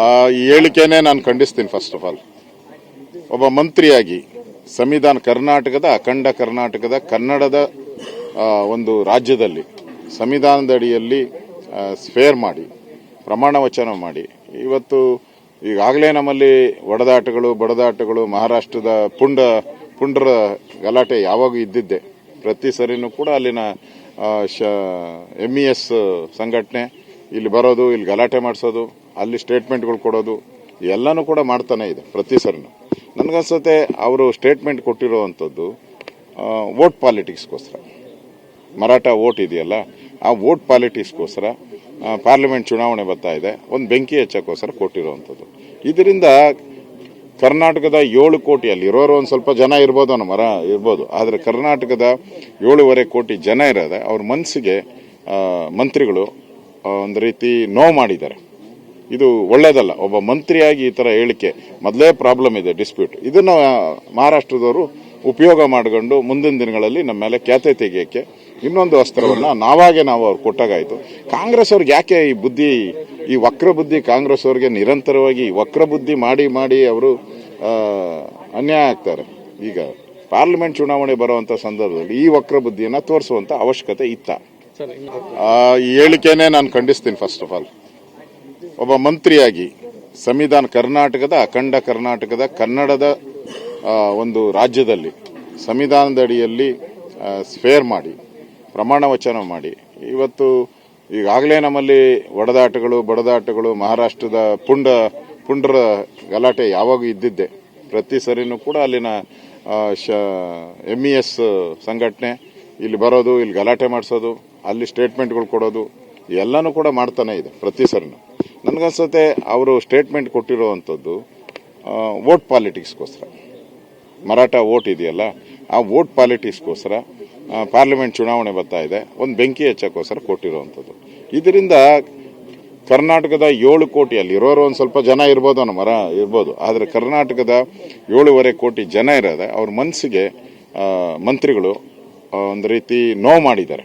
ಆ ಹೇಳಿಕೆನೇ ನಾನು ಖಂಡಿಸ್ತೀನಿ first of all ಒಬ್ಬ ಮಂತ್ರಿಯಾಗಿ ಸಂವಿಧಾನ ಕರ್ನಾಟಕದ, ಅಖಂಡ ಕರ್ನಾಟಕದ, ಕನ್ನಡದ ಒಂದು ರಾಜ್ಯದಲ್ಲಿ ಸಂವಿಧಾನದ ಅಡಿಯಲ್ಲಿ ಸ್ಫೇರ್ ಮಾಡಿ, ಪ್ರಮಾಣ ವಚನ ಮಾಡಿ. ಇವತ್ತು ಈಗಾಗಲೇ ನಮ್ಮಲ್ಲಿ ಒಡೆದಾಟಗಳು, ಬಡದಾಟಗಳು, ಮಹಾರಾಷ್ಟ್ರದ ಪುಂಡ, ಪುಂಡ್ರ ಗಲಾಟೆ ಯಾವಾಗ ಇದ್ದಿದ್ದೆ. ಪ್ರತಿ ಸರಿನೂ ಕೂಡ ಅಲ್ಲಿನ ಎಂ ಇ ಎಸ್ ಸಂಘಟನೆ ಇಲ್ಲಿ ಬರೋದು, ಇಲ್ಲಿ ಗಲಾಟೆ ಮಾಡಿಸೋದು ಅಲ್ಲಿ ಸ್ಟೇಟ್ಮೆಂಟ್ಗಳು ಕೊಡೋದು, ಎಲ್ಲನೂ ಕೂಡ ಮಾಡ್ತಾನೆ ಇದೆ ಪ್ರತಿ ಸರಿನೂ. ನನಗನ್ಸುತ್ತೆ ಅವರು ಸ್ಟೇಟ್ಮೆಂಟ್ ಕೊಟ್ಟಿರುವಂಥದ್ದು ವೋಟ್ ಪಾಲಿಟಿಕ್ಸ್ಗೋಸ್ಕರ ಮರಾಠ ವೋಟ್ ಇದೆಯಲ್ಲ, ಆ ವೋಟ್ ಪಾಲಿಟಿಕ್ಸ್ಗೋಸ್ಕರ ಪಾರ್ಲಿಮೆಂಟ್ ಚುನಾವಣೆ ಬರ್ತಾ ಇದೆ, ಒಂದು ಬೆಂಕಿ ಹೆಚ್ಚಕ್ಕೋಸ್ಕರ ಕೊಟ್ಟಿರುವಂಥದ್ದು. ಇದರಿಂದ ಕರ್ನಾಟಕದ ಏಳು ಕೋಟಿ, ಅಲ್ಲಿ ಇರೋರು ಒಂದು ಸ್ವಲ್ಪ ಜನ ಇರ್ಬೋದು ಅನ್ನೋ ಮರ ಇರ್ಬೋದು, ಆದರೆ ಕರ್ನಾಟಕದ ಏಳೂವರೆ ಕೋಟಿ ಜನ ಇರೋದೆ, ಅವ್ರ ಮನಸ್ಸಿಗೆ ಮಂತ್ರಿಗಳು ಒಂದು ರೀತಿ ನೋವು ಮಾಡಿದ್ದಾರೆ. ಇದು ಒಳ್ಳೇದಲ್ಲ. ಒಬ್ಬ ಮಂತ್ರಿಯಾಗಿ ಈ ತರ ಹೇಳಿಕೆ ಮೊದಲೇ ಪ್ರಾಬ್ಲಮ್ ಇದೆ ಡಿಸ್ಪ್ಯೂಟ್ ಇದನ್ನ ಮಹಾರಾಷ್ಟ್ರದವರು ಉಪಯೋಗ ಮಾಡಿಕೊಂಡು ಮುಂದಿನ ದಿನಗಳಲ್ಲಿ ನಮ್ಮ ಮೇಲೆ ಖ್ಯಾತೆ ತೆಗೆಯಕ್ಕೆ ಇನ್ನೊಂದು ಅಸ್ತ್ರವನ್ನ ನಾವಾಗೆ ನಾವು ಅವ್ರು ಕೊಟ್ಟಾಗಾಯ್ತು. ಕಾಂಗ್ರೆಸ್ ಅವ್ರಿಗೆ ಯಾಕೆ ಈ ಬುದ್ಧಿ ಈ ವಕ್ರ ಬುದ್ಧಿ ಕಾಂಗ್ರೆಸ್ ಅವ್ರಿಗೆ ನಿರಂತರವಾಗಿ ವಕ್ರ ಬುದ್ಧಿ ಮಾಡಿ ಮಾಡಿ ಅವರು ಅನ್ಯಾಯ ಆಗ್ತಾರೆ? ಈಗ ಪಾರ್ಲಿಮೆಂಟ್ ಚುನಾವಣೆ ಬರುವಂತ ಸಂದರ್ಭದಲ್ಲಿ ಈ ವಕ್ರ ಬುದ್ಧಿಯನ್ನ ತೋರಿಸುವಂತ ಅವಶ್ಯಕತೆ ಇತ್ತ. ಈ ಹೇಳಿಕೆನೇ ನಾನು ಖಂಡಿಸ್ತೀನಿ ಫಸ್ಟ್ ಆಫ್ ಆಲ್ ಒಬ್ಬ ಮಂತ್ರಿಯಾಗಿ ಸಂವಿಧಾನ ಕರ್ನಾಟಕದ, ಅಖಂಡ ಕರ್ನಾಟಕದ, ಕನ್ನಡದ ಒಂದು ರಾಜ್ಯದಲ್ಲಿ ಸಂವಿಧಾನದ ಅಡಿಯಲ್ಲಿ ಸ್ಫೇರ್ ಮಾಡಿ, ಪ್ರಮಾಣ ವಚನ ಮಾಡಿ. ಇವತ್ತು ಈಗಾಗಲೇ ನಮ್ಮಲ್ಲಿ ಒಡೆದಾಟಗಳು, ಬಡದಾಟಗಳು, ಮಹಾರಾಷ್ಟ್ರದ ಪುಂಡ, ಪುಂಡ್ರ ಗಲಾಟೆ ಯಾವಾಗ ಇದ್ದಿದ್ದೆ. ಪ್ರತಿ ಸರಿನೂ ಕೂಡ ಅಲ್ಲಿನ ಎಂ ಇ ಎಸ್ ಸಂಘಟನೆ ಇಲ್ಲಿ ಬರೋದು, ಇಲ್ಲಿ ಗಲಾಟೆ ಮಾಡಿಸೋದು, ಅಲ್ಲಿ ಸ್ಟೇಟ್ಮೆಂಟ್ಗಳು ಕೊಡೋದು, ಎಲ್ಲನೂ ಕೂಡ ಮಾಡ್ತಾನೆ ಇದೆ ಪ್ರತಿ ಸರಿನೂ. ನನಗನ್ಸುತ್ತೆ ಅವರು ಸ್ಟೇಟ್ಮೆಂಟ್ ಕೊಟ್ಟಿರುವಂಥದ್ದು ವೋಟ್ ಪಾಲಿಟಿಕ್ಸ್ಗೋಸ್ಕರ ಮರಾಠ ವೋಟ್ ಇದೆಯಲ್ಲ, ಆ ವೋಟ್ ಪಾಲಿಟಿಕ್ಸ್ಗೋಸ್ಕರ ಪಾರ್ಲಿಮೆಂಟ್ ಚುನಾವಣೆ ಬರ್ತಾ ಇದೆ, ಒಂದು ಬೆಂಕಿ ಹೆಚ್ಚಕ್ಕೋಸ್ಕರ ಕೊಟ್ಟಿರುವಂಥದ್ದು. ಇದರಿಂದ ಕರ್ನಾಟಕದ ಏಳು ಕೋಟಿ, ಅಲ್ಲಿ ಇರೋರು ಒಂದು ಸ್ವಲ್ಪ ಜನ ಇರ್ಬೋದು ಅನ್ನೋ ಮರ ಇರ್ಬೋದು, ಆದರೆ ಕರ್ನಾಟಕದ ಏಳೂವರೆ ಕೋಟಿ ಜನ ಇರೋದೆ, ಅವ್ರ ಮನಸ್ಸಿಗೆ ಮಂತ್ರಿಗಳು ಒಂದು ರೀತಿ ನೋವು ಮಾಡಿದ್ದಾರೆ.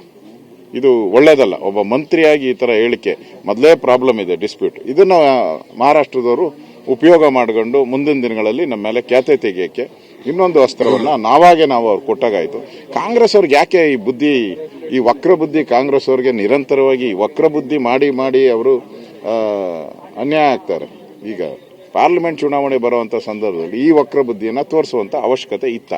ಇದು ಒಳ್ಳೇದಲ್ಲ. ಒಬ್ಬ ಮಂತ್ರಿಯಾಗಿ ಈ ಥರ ಹೇಳಿಕೆ ಮೊದಲೇ ಪ್ರಾಬ್ಲಮ್ ಇದೆ ಡಿಸ್ಪ್ಯೂಟ್ ಇದನ್ನ ಮಹಾರಾಷ್ಟ್ರದವರು ಉಪಯೋಗ ಮಾಡಿಕೊಂಡು ಮುಂದಿನ ದಿನಗಳಲ್ಲಿ ನಮ್ಮ ಮೇಲೆ ಖ್ಯಾತೆ ತೆಗೆಯಕ್ಕೆ ಇನ್ನೊಂದು ಅಸ್ತ್ರವನ್ನ ನಾವಾಗೆ ನಾವು ಅವ್ರು ಕೊಟ್ಟಾಗಾಯ್ತು. ಕಾಂಗ್ರೆಸ್ ಅವ್ರಿಗೆ ಯಾಕೆ ಈ ಬುದ್ಧಿ, ಈ ವಕ್ರ ಬುದ್ಧಿ ಕಾಂಗ್ರೆಸ್ ಅವ್ರಿಗೆ ನಿರಂತರವಾಗಿ ವಕ್ರ ಬುದ್ಧಿ ಮಾಡಿ ಮಾಡಿ ಅವರು ಅನ್ಯಾಯ ಆಗ್ತಾರೆ? ಈಗ ಪಾರ್ಲಿಮೆಂಟ್ ಚುನಾವಣೆ ಬರುವಂತ ಸಂದರ್ಭದಲ್ಲಿ ಈ ವಕ್ರ ಬುದ್ಧಿಯನ್ನ ತೋರಿಸುವಂತ ಅವಶ್ಯಕತೆ ಇತ್ತ.